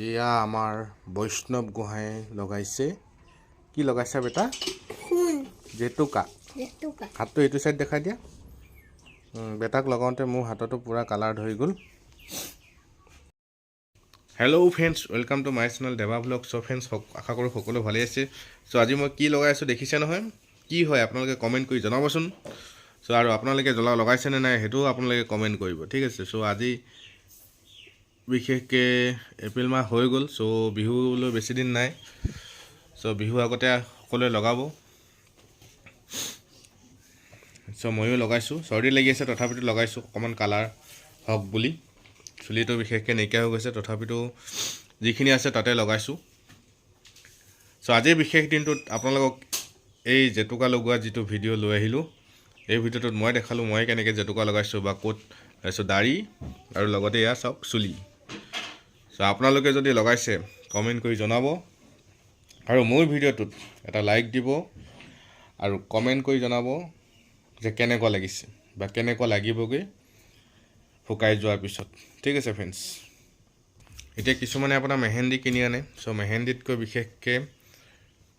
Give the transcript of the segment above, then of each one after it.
এয়া আমাৰ বৈষ্ণৱ গোহাঁই লগাইছে। কি লগাইছা বেটা? জেতুকা। হাতটো এইটো চাইড দেখাই দিয়া। বেটাক লগাওঁতে মোৰ হাততো পূৰা কালাৰ ধৰি গ'ল। Hello' friends welcome to my channel Deva blog চ' ফ্ৰেণ্ডছ আশা কৰোঁ সকলো ভালেই আছে। চ' আজি মই কি লগাই আছোঁ দেখিছে নহয়? কি হয় আপোনালোকে কমেণ্ট কৰি জনাবচোন। চ' আৰু আপোনালোকে জ্বলা লগাইছেনে নাই সেইটোও আপোনালোকে কমেণ্ট কৰিব। ঠিক আছে চ' আজি বিশেষকৈ এপ্ৰিল মাহ হৈ গ'ল, চ' বিহুলৈ বেছিদিন নাই। চ' বিহু আগতে সকলোৱে লগাব। চ' ময়ো লগাইছোঁ। চৰ্দি লাগি আছে, তথাপিতো লগাইছোঁ। অকণমান কালাৰ হওক বুলি। চুলিটো বিশেষকৈ নাইকিয়া হৈ গৈছে। তথাপিতো যিখিনি আছে তাতে লগাইছোঁ। চ' আজিৰ বিশেষ দিনটোত আপোনালোকক এই জেতুকা লগোৱা যিটো ভিডিঅ' লৈ আহিলোঁ, এই ভিডিঅ'টোত মই দেখালোঁ, মই কেনেকৈ জেতুকা লগাইছোঁ বা ক'ত লগাইছোঁ দাড়ি আৰু লগতে এয়া চাওক, চুলি। চ' আপোনালোকে যদি লগাইছে কমেণ্ট কৰি জনাব। আৰু মোৰ ভিডিঅ'টোত এটা লাইক দিব আৰু কমেণ্ট কৰি জনাব যে কেনেকুৱা লাগিছে বা কেনেকুৱা লাগিবগৈ শুকাই যোৱাৰ পিছত। ঠিক আছে ফ্ৰেণ্ডছ এতিয়া কিছুমানে আপোনাৰ মেহেন্দি কিনি আনে। চ' মেহেন্দিতকৈ বিশেষকৈ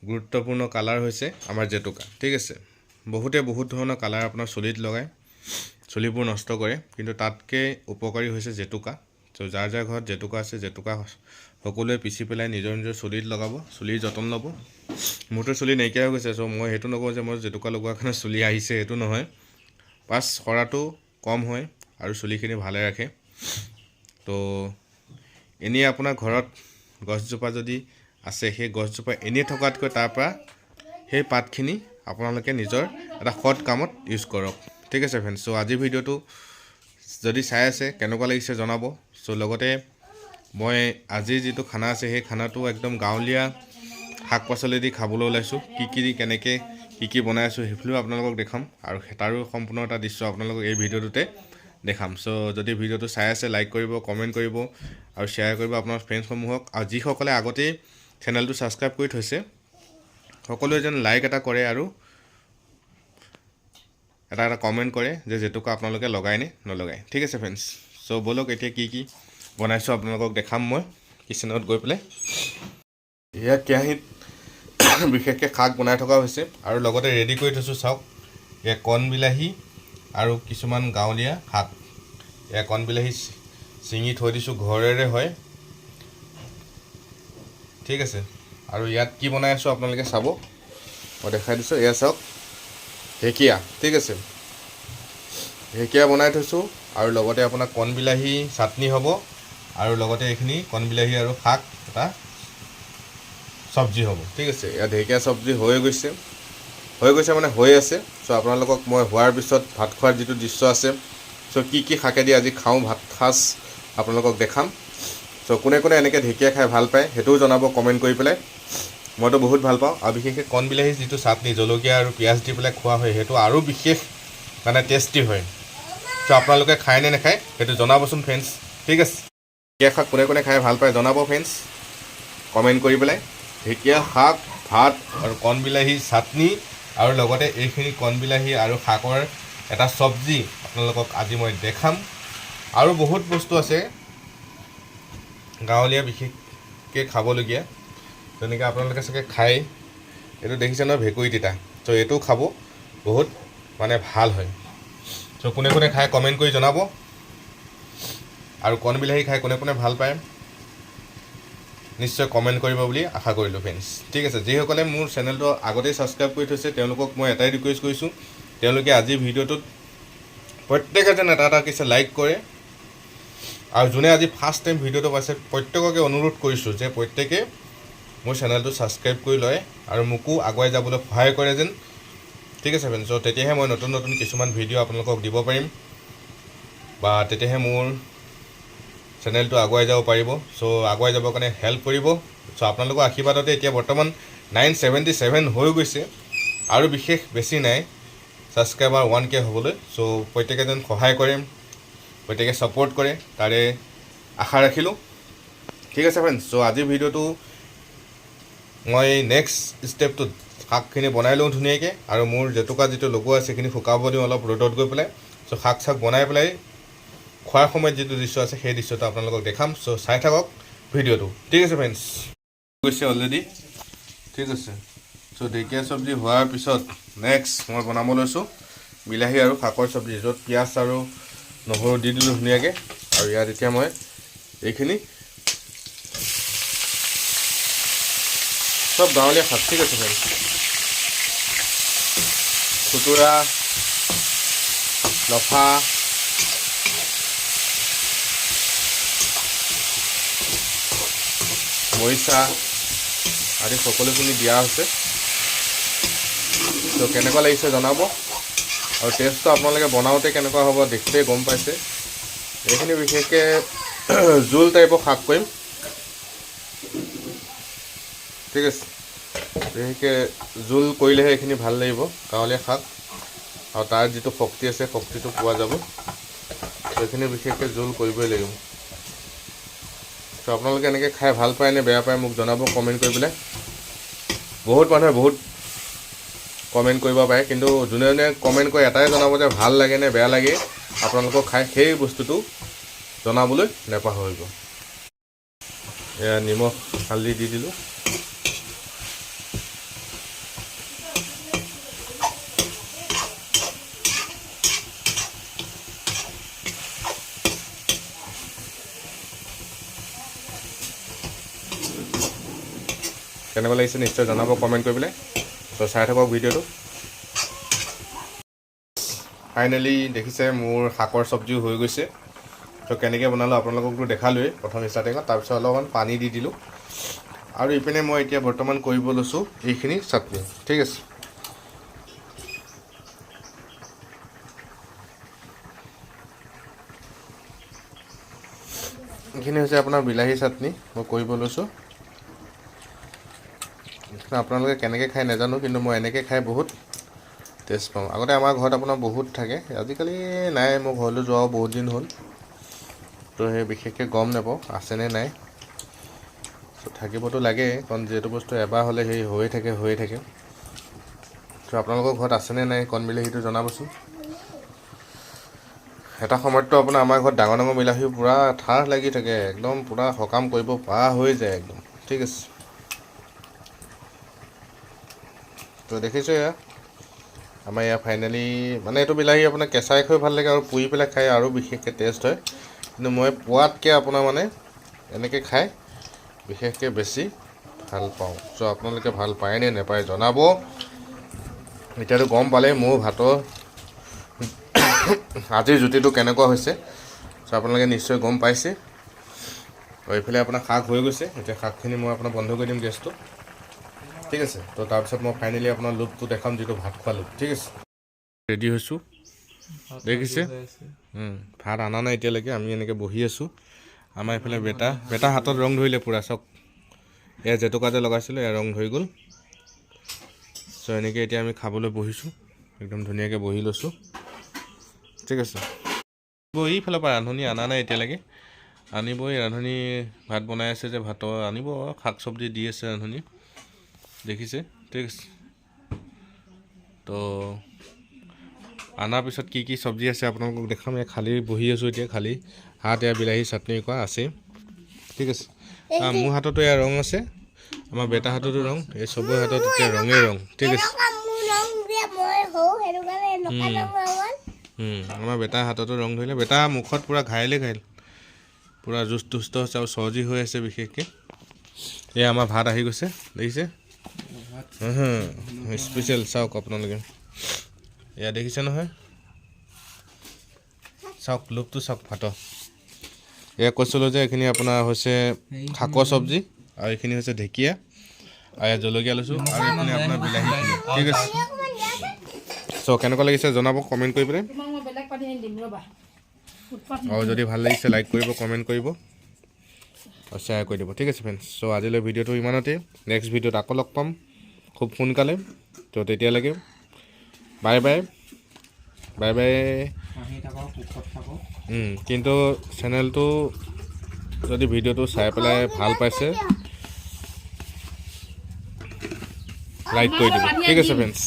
গুৰুত্বপূৰ্ণ কালাৰ হৈছে আমাৰ জেতুকা। ঠিক আছে? বহুতে বহুত ধৰণৰ কালাৰ আপোনাৰ চুলিত লগায়। চুলিবোৰ নষ্ট কৰে। কিন্তু তাতকৈ উপকাৰী হৈছে জেতুকা। চ' যাৰ যাৰ ঘৰত জেতুকা আছে জেতুকা সকলোৱে পিচি পেলাই নিজৰ নিজৰ চুলিত লগাব চুলিৰ যতন ল'ব। মোৰতো চুলি নাইকিয়া হৈ গৈছে চ' মই সেইটো নকওঁ যে মই জেতুকা লগোৱাৰ কাৰণে চুলি আহিছে সেইটো নহয়। পাছ সৰাটো কম হয় আৰু চুলিখিনি ভালে ৰাখে। তো এনেই আপোনাৰ ঘৰত গছজোপা যদি আছে সেই গছজোপা এনেই থকাতকৈ তাৰ পৰা সেই পাতখিনি আপোনালোকে নিজৰ এটা সৎ কামত ইউজ কৰক। ঠিক আছে ফ্ৰেণ্ডছ চ' আজিৰ ভিডিঅ'টো যদি চাই আছে, কেনেকুৱা লাগিছে জনাব? চ' লগতে মই আজিৰ যিটো খানা আছে, সেই খানাটো একদম গাঁৱলীয়া শাক পাচলি দি খাবলৈ ওলাইছোঁ। কি কি দি কেনেকৈ, কি কি বনাই আছোঁ, সেইফালেও আপোনালোকক দেখাম। আৰু তাৰো সম্পূৰ্ণ এটা দৃশ্য আপোনালোকক এই ভিডিঅ'টোতে দেখাম। চ' যদি ভিডিঅ'টো চাই আছে, লাইক কৰিব, কমেণ্ট কৰিব, আৰু শ্বেয়াৰ কৰিব আপোনাৰ ফ্ৰেণ্ডছসমূহক আৰু যিসকলে আগতেই চেনেলটো ছাবস্ক্ৰাইব কৰি থৈছে, সকলোৱে যেন লাইক এটা কৰে আৰু এটা এটা কমেণ্ট কৰে যে জেতুকা আপোনালোকে লগায় নে, নলগায়। ঠিক আছে ফ্ৰেণ্ডছ চ' ব'লক এতিয়া কি কি বনাইছোঁ আপোনালোকক দেখাম মই। কিচেনত গৈ পেলাই। এয়া কেৰাহীত বিশেষকৈ শাক বনাই থকা হৈছে আৰু লগতে ৰেডি কৰি থৈছোঁ, চাওক। এয়া কণ বিলাহী আৰু কিছুমান গাঁৱলীয়া শাক। এয়া কণ বিলাহী ছিঙি থৈ দিছোঁ ঘৰেৰে হয়। ঠিক আছে। আৰু ইয়াত কি বনাই আছোঁ আপোনালোকে চাব। মই দেখাই দিছোঁ। এয়া চাওক। ঢেকীয়া, ঠিক আছে? ঢেকীয়া বনাই থৈছোঁ আৰু লগতে আপোনাৰ কণ বিলাহী চাটনি হ'ব আৰু লগতে এইখিনি কণ বিলাহী আৰু শাক এটা চব্জি হ'ব, ঠিক আছে? ইয়াত ঢেকীয়া চব্জি হৈ গৈছে। হৈ গৈছে মানে হৈ আছে। চ' আপোনালোকক মই হোৱাৰ পিছত ভাত খোৱাৰ যিটো দৃশ্য আছে চ' কি কি শাকেদি আজি খাওঁ, ভাত সাজ আপোনালোকক দেখাম। চ' কোনে কোনে এনেকৈ ঢেকীয়া খাই ভালো পায় সেইটোও জনাব কমেণ্ট কৰি পেলাই। মইতো বহুত ভালো পাওঁ। আৰু বিশেষকৈ কণ বিলাহী যিটো চাটনি জলকীয়া আৰু পিঁয়াজ দি পেলাই খোৱা হয় সেইটো আৰু বিশেষ মানে টেষ্টি হয়। চ' আপোনালোকে খায় নে নাখায় সেইটো জনাবচোন ফ্ৰেণ্ডছ ঠিক আছে। ঢেকীয়া শাক কোনে কোনে খাই ভালো পায় জনাব ফ্ৰেণ্ডছ কমেণ্ট কৰি পেলাই। ঢেকীয়া শাক ভাত আৰু কণ বিলাহী চাটনি আৰু লগতে এইখিনি কণ বিলাহী আৰু শাকৰ এটা চব্জি আপোনালোকক আজি মই দেখাম। আৰু বহুত বস্তু আছে। গাঁৱলীয়া বিশেষকৈ খাবলগীয়া। তেনেকৈ আপোনালোকে চাগে খাই এইটো দেখিছে নহয় ভেকুৰী তিতা চ' এইটো খাব, বহুত মানে ভালো হয়। চ' কোনে কোনে খাই কমেণ্ট কৰি জনাব। আৰু কণ বিলাহী খাই কোনে কোনে ভালো পায়, নিশ্চয় কমেণ্ট কৰিব বুলি আশা কৰিলোঁ ফ্ৰেণ্ডছ ঠিক আছে, যিসকলে মোৰ চেনেলটো আগতেই ছাবস্ক্ৰাইব কৰি থৈছে, তেওঁলোকক মই এটাই ৰিকুৱেষ্ট কৰিছোঁ, তেওঁলোকে আজিৰ ভিডিঅ'টোত প্ৰত্যেকে যেন এটা এটা কিছু লাইক কৰে। আৰু যোনে আজি ফাৰ্ষ্ট টাইম ভিডিঅ'টো পাইছে, প্ৰত্যেককে অনুৰোধ কৰিছোঁ যে প্ৰত্যেকে মোৰ চেনেলটো ছাবস্ক্ৰাইব কৰি লয় আৰু মোকো আগুৱাই যাবলৈ সহায় কৰে যেন। ঠিক আছে ফ্ৰেণ্ডছ চ' তেতিয়াহে মই নতুন নতুন কিছুমান ভিডিঅ' আপোনালোকক দিব পাৰিম। বা তেতিয়াহে মোৰ চেনেলটো আগুৱাই যাব পাৰিব। চ' আগুৱাই যাবৰ কাৰণে হেল্প কৰিব। চ' আপোনালোকৰ আশীৰ্বাদতে এতিয়া বৰ্তমান নাইন ছেভেণ্টি ছেভেন হৈ গৈছে। আৰু বিশেষ বেছি নাই ছাবস্ক্ৰাইবাৰ ওৱান কে হ'বলৈ। চ' প্ৰত্যেকে যেন সহায় কৰে, প্ৰত্যেকে ছাপোৰ্ট কৰে, তাৰে আশা ৰাখিলোঁ। ঠিক আছে ফ্ৰেণ্ডছ চ' আজিৰ ভিডিঅ'টো মই নেক্সট ষ্টেপটোত শাকখিনি বনাই লওঁ ধুনীয়াকৈ আৰু মোৰ জেতুকা যিটো লগোৱা আছে সেইখিনি শুকাব দিওঁ অলপ ৰ'দত গৈ পেলাই। চ' শাক চাক বনাই পেলাই খোৱাৰ সময়ত যিটো দৃশ্য আছে সেই দৃশ্যটো আপোনালোকক দেখাম। চ' চাই থাকক ভিডিঅ'টো। ঠিক আছে ফ্ৰেণ্ডছ গৈছে অলৰেডি ঠিক আছে। চ' ঢেকীয়া চব্জি হোৱাৰ পিছত নেক্সট মই বনাব লৈছোঁ বিলাহী আৰু শাকৰ চব্জি য'ত পিঁয়াজ আৰু নহৰু দি দিলোঁ ধুনীয়াকৈ। আৰু ইয়াত এতিয়া মই এইখিনি গাঁৱলীয়া শাক ঠিক আছে ফ্ৰেণ্ডছ খুতুৰা লফা মৰিচা আদি সকলোখিনি দিয়া হৈছে। তো কেনেকুৱা লাগিছে জনাব? আৰু টেষ্টটো আপোনালোকে বনাওঁতে কেনেকুৱা হ'ব দেখিলেই গম পাইছে। এইখিনি বিশেষকৈ জোল টাইপৰ শাক কৰিম। ঠিক আছে। বিশেষকৈ জোল কৰিলেহে এইখিনি ভালো লাগিব, গাঁৱলীয়া শাক। আৰু তাৰ যিটো শক্তি আছে, শক্তিটো পোৱা যাব। সেইখিনি বিশেষকৈ জোল কৰিবই লাগিব। তো আপোনালোকে এনেকৈ খাই ভালো পায় নে বেয়া পায় মোক জনাব কমেণ্ট কৰি পেলাই। বহুত মানুহে বহুত কমেণ্ট কৰিব পাৰে, কিন্তু যোনে যোনে কমেণ্ট কৰি, এটাই জনাব যে ভালো লাগে নে বেয়া লাগে, আপোনালোকক খাই সেই বস্তুটো জনাবলৈ নেপাহৰিব। এয়া নিমখ হালধি দি দিলোঁ। কেনেকুৱা লাগিছে নিশ্চয় জনাব কমেণ্ট কৰি পেলাই। তো চাই থাকক ভিডিঅ'টো। ফাইনেলি দেখিছে মোৰ শাকৰ চব্জিও হৈ গৈছে। তো কেনেকৈ বনালোঁ আপোনালোককতো দেখালোৱেই প্ৰথম ষ্টাৰ্টিঙত তাৰপিছত অলপমান পানী দি দিলোঁ। আৰু ইপিনে মই এতিয়া বৰ্তমান কৰিব লৈছোঁ এইখিনি চাটনি। ঠিক আছে। এইখিনি হৈছে আপোনাৰ বিলাহী চাটনি। মই কৰিব লৈছোঁ। আপোনালোকে কেনেকৈ খাই নাজানো, কিন্তু মই এনেকৈ খাই বহুত টেষ্ট পাওঁ। আগতে আমাৰ ঘৰত আপোনাৰ বহুত থাকে, আজিকালি নাই, মোৰ ঘৰলৈ যোৱাও বহুত দিন হ'ল। তো সেই বিশেষকৈ গম নাপাওঁ আছেনে নাই। তো থাকিবতো লাগে, কাৰণ যিহেতু বস্তু এবাৰ হ'লে সেই হৈয়ে থাকে হৈয়ে থাকে। তো আপোনালোকৰ ঘৰত আছেনে নাই, কণ বিলাহীটো জনাবচোন। এটা সময়ততো আপোনাৰ আমাৰ ঘৰত ডাঙৰ ডাঙৰ বিলাহী পূৰা ঠাৰ লাগি থাকে, একদম পূৰা সকাম কৰিব পৰা হৈ যায় একদম, ঠিক আছে। তো দেখিছোঁ এয়া। আমাৰ ইয়াৰ ফাইনেলি মানে এইটো বিলাহী আপোনাৰ কেঁচাই খাই ভালো লাগে আৰু পুৰি পেলাই খাই আৰু বিশেষকৈ টেষ্ট হয়। কিন্তু মই পোৱাতকৈ আপোনাৰ মানে এনেকৈ খাই বিশেষকৈ বেছি ভালো পাওঁ। চ' আপোনালোকে ভালো পায় নে নাপায় জনাব। এতিয়াতো গম পালে মোৰ ভাতৰ আজিৰ জুতিটো কেনেকুৱা হৈছে। চ' আপোনালোকে নিশ্চয় গম পাইছে। আৰু এইফালে আপোনাৰ শাক হৈ গৈছে। এতিয়া শাকখিনি মই আপোনাক বন্ধ কৰি দিম গেছটো। ঠিক আছে? তো তাৰপিছত মই ফাইনেলি আপোনাৰ লুকটো দেখাম যিটো ভাত খোৱা লুক ঠিক আছে? ৰেডি হৈছোঁ। দেখিছে? ভাত অনা নাই এতিয়ালৈকে আমি এনেকৈ বহি আছোঁ। আমাৰ এইফালে বেটা বেটা হাতত ৰং ধৰিলে পূৰা চাওক। এয়া জেতুকা যে লগাইছিলোঁ এয়া ৰং ধৰি গ'ল। চ' এনেকৈ এতিয়া আমি খাবলৈ বহিছোঁ। একদম ধুনীয়াকৈ বহি লৈছোঁ। ঠিক আছে? এইফালৰ পৰা ৰান্ধনি অনা নাই এতিয়ালৈকে। আনিবই ৰান্ধনি ভাত বনাই আছে যে ভাতৰ আনিব শাক চব্জি দি আছে ৰান্ধনি। দেখিছে ঠিক আছে। তো অনাৰ পিছত কি কি চব্জি আছে আপোনালোকক দেখাম। এয়া খালী বহি আছোঁ এতিয়া খালী হাত এয়া বিলাহী চাটনি কৰা আছে। ঠিক আছে। মোৰ হাততো এয়া ৰং আছে। আমাৰ বেটা হাততো ৰং এই চবৰে হাতত এতিয়া ৰঙে ৰং ঠিক আছে। আমাৰ বেটাৰ হাততো ৰং ধৰিলে বেটা মুখত পূৰা ঘাইলে ঘাইল। পূৰা জুচ তুষ্ট হৈছে আৰু চৰ্জি হৈ আছে বিশেষকৈ। এয়া আমাৰ ভাত আহি গৈছে দেখিছে? স্পেচিয়েল চাওক আপোনালোকে এয়া দেখিছে নহয়? চাওক লোকটো চাওক ভাতৰ এয়া কৈছিলোঁ যে, এইখিনি আপোনাৰ হৈছে শাকৰ চব্জি আৰু এইখিনি হৈছে ঢেকীয়া। আৰু ইয়াত জলকীয়া লৈছোঁ আৰু এইখিনি আপোনাৰ বিলাহীখিনি ঠিক আছে। চ' কেনেকুৱা লাগিছে জনাব কমেণ্ট কৰি পেলাই। যদি ভালো লাগিছে লাইক কৰিব কমেণ্ট কৰিব। শ্বেয়াৰ কৰি দিব। ঠিক আছে ফ্ৰেণ্ডছ চ' আজিলৈ ভিডিঅ'টো ইমানতে। নেক্সট ভিডিঅ'ত আকৌ লগ পাম। খুব সোনকালে। তো তেতিয়ালৈকে। Bye bye. Bye bye. কিন্তু চেনেলটো যদি ভিডিঅ'টো চাই পেলাই ভালো পাইছে লাইক কৰি দিব। ঠিক আছে ফ্ৰেণ্ডছ